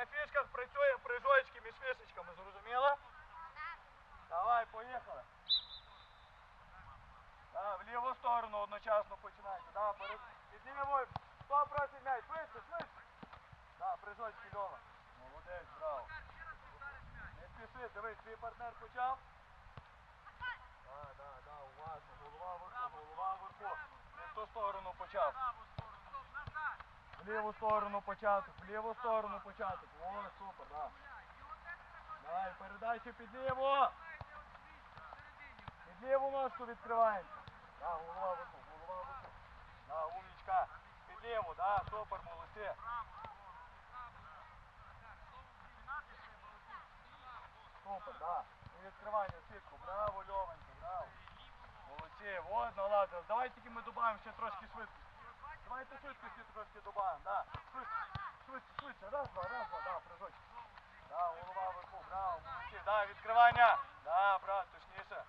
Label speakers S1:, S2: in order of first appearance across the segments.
S1: на фішках працює прижочки між фішечками, зрозуміло? Давай, поїхали. Да, в ліву сторону одночасно починайте. Да, перед... Піднімемо. Хто просить м'яч? Швидше, швидше. Да, прижочки, Льова. Молодець, браво. Не спіши, дивись, твій партнер почав. Да, да, да, уважно. Голова вверху, голова вверху. Не в ту сторону почав. В ліву сторону початок, в ліву сторону початок. О, супер, да. Давай, передачу під ліву. Під ліву ножку відкриваємося. Да, голова вверху, голова вверху. Да, умничка. Під ліву, да, супер, молодці. Супер, да. І відкривання сітку. Браво, Льовенько, браво. Молодці, вот, наладили. Давай тільки ми додаємо ще трошки швидкості. Давайте швидкості трошки додаємо, да. Швидше, швидше, швидше. Раз, два, раз, два, да, прыжочок. Да, голова вверху, браво, молодці. Да, відкривання. Да, брат, точніше.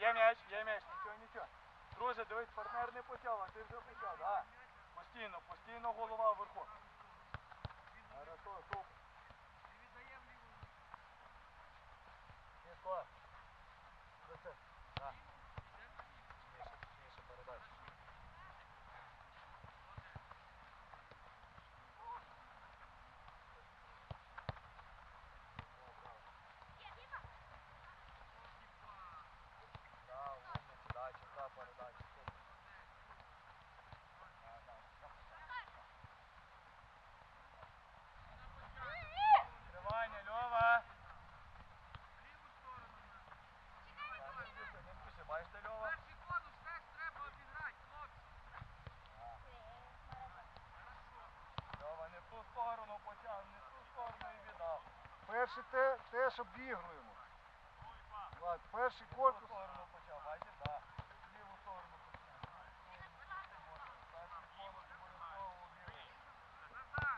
S1: Є м'яч, є м'яч, нічого, нічого. Друже, дивись, партнер не почав, а ти вже почав, да. Постійно, постійно голова вверху. Хорошо, супер. Чисто. Лише. Да. Точніше, точніше передача. Да, умница, да, чиста передача. Супер. Да, да. Відкривання, Льова. Так, Не спіши, не спіши. Бачите, Льова? Льова, не в ту сторону почав, не в ту сторону і віддав.
S2: Перший те, теж обігруємо. Влад, перший корпус.
S1: сторону почав, бачиш? Да. В ліву сторону почав. Перший корпус обов'язково обігрує.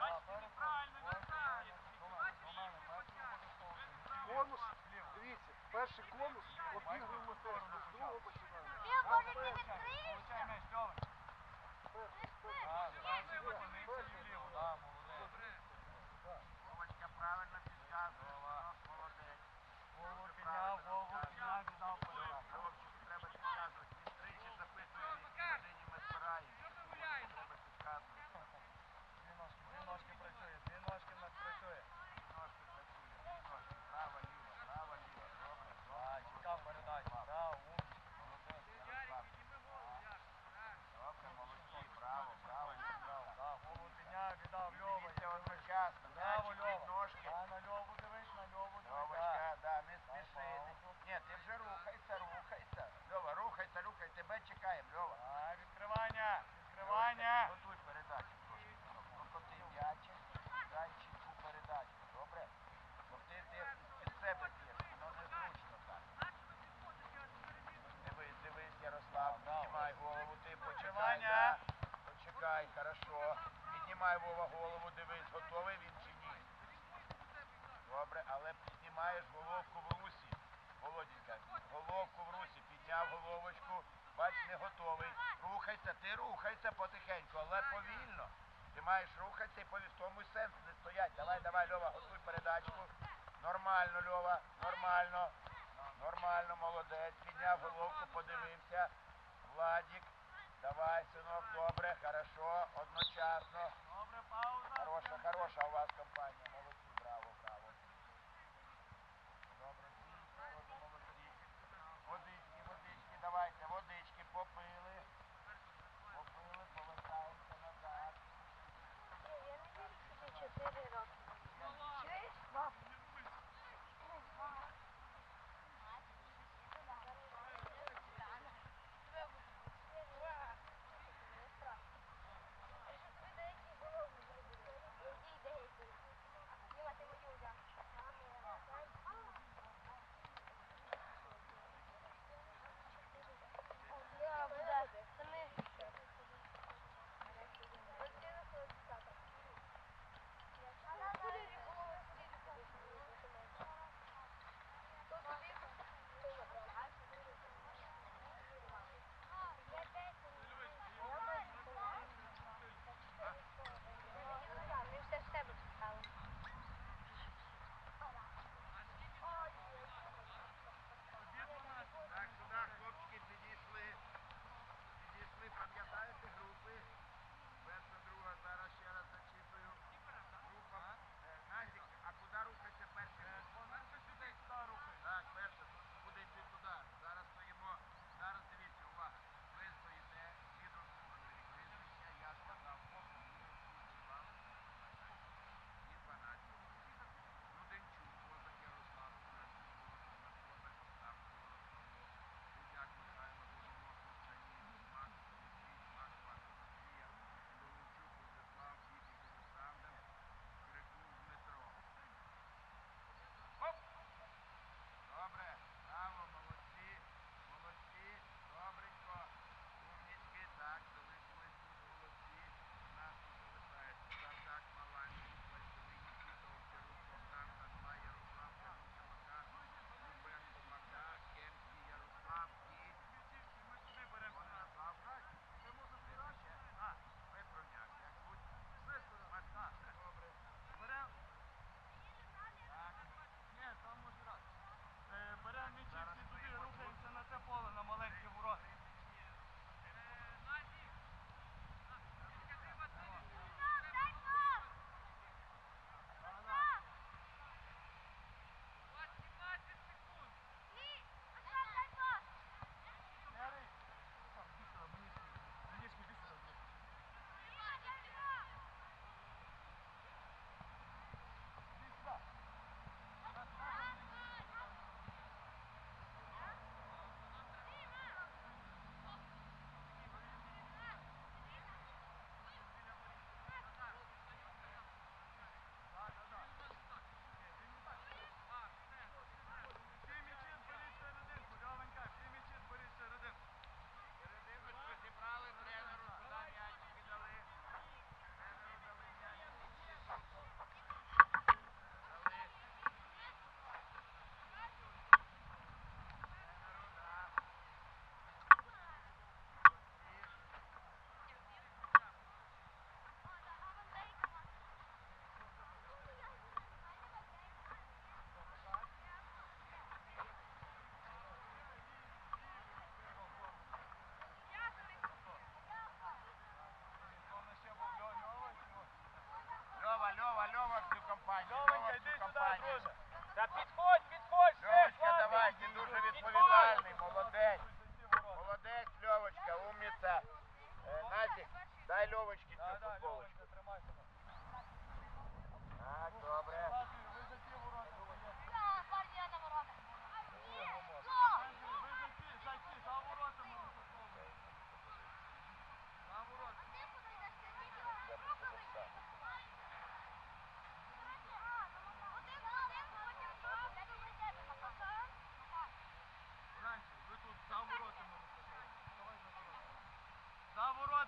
S1: Да, перед корпусом. Ось, до мене, до мене, до мене, перший обов'язково.
S2: Конус,
S1: Вліво.
S2: дивіться, перший конус обігруємо
S1: сторону
S2: теж, з другого починаємо.
S3: Лев,
S1: Да,
S3: може ти
S1: получай,
S3: відкриєш?
S1: Получай м'яч, Льова.
S2: Перший, перший.
S1: Да, перший зупинився і вліво. Да, молодець.
S4: Вовочка правильно підказує, молодець.
S1: Голову підняв, голову підняв, віддав подав.
S4: Хлопчику треба підказувати. Він тричі запитує, в якій годині ми збираємося. Треба підказувати.
S1: Дві ножки, дві ножки працює, дві ножки в нас працює.
S4: Ножки працює, дві ножки. Право, ліво, право, ліво. Добре,
S1: Да, чітка передача. Да, умничка.
S4: молодець. Добре, молодці, браво, браво, браво.
S1: Да, голову підняв, віддав Льова.
S4: Дивіться одночасно,
S1: Браво,
S4: м'ячик
S1: Льова.
S4: під ножки.
S1: Да, на Льову дивись, на Льову дивись. Да.
S4: Льовочка, да, не спіши. не- Ні, ти вже рухайся, рухайся. Льова, рухайся, рухайся, тебе чекаємо, Льова.
S1: Да, відкривання, відкривання.
S4: Готуй передачу трошки. Прокоти м'ячик, дай чітку передачу, добре? Бо ти, ти під себе б'єш, воно незручно так. Дивись, дивись, Ярослав,
S1: Да,
S4: піднімай голову, ти почекай,
S1: Відкривання.
S4: да. Почекай, хорошо. Піднімай Вова голову, дивись, готовий він чи ні. Добре, але піднімаєш головку в русі. Володінька, головку в русі, підняв бач, не готовий. Рухайся, ти рухайся потихеньку, але повільно. Ти маєш рухатися і в тому сенс не стоять. Давай, давай, Льова, готуй передачку. Нормально, Льова, нормально. Нормально, молодець. Підняв головку, подивився. Владік, давай, синок, добре, хорошо, одночасно.
S1: Добре, пауза.
S4: Хороша, хороша у вас компанія.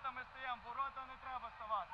S4: ворота ми стоїмо,
S3: ворота не
S5: треба ставати.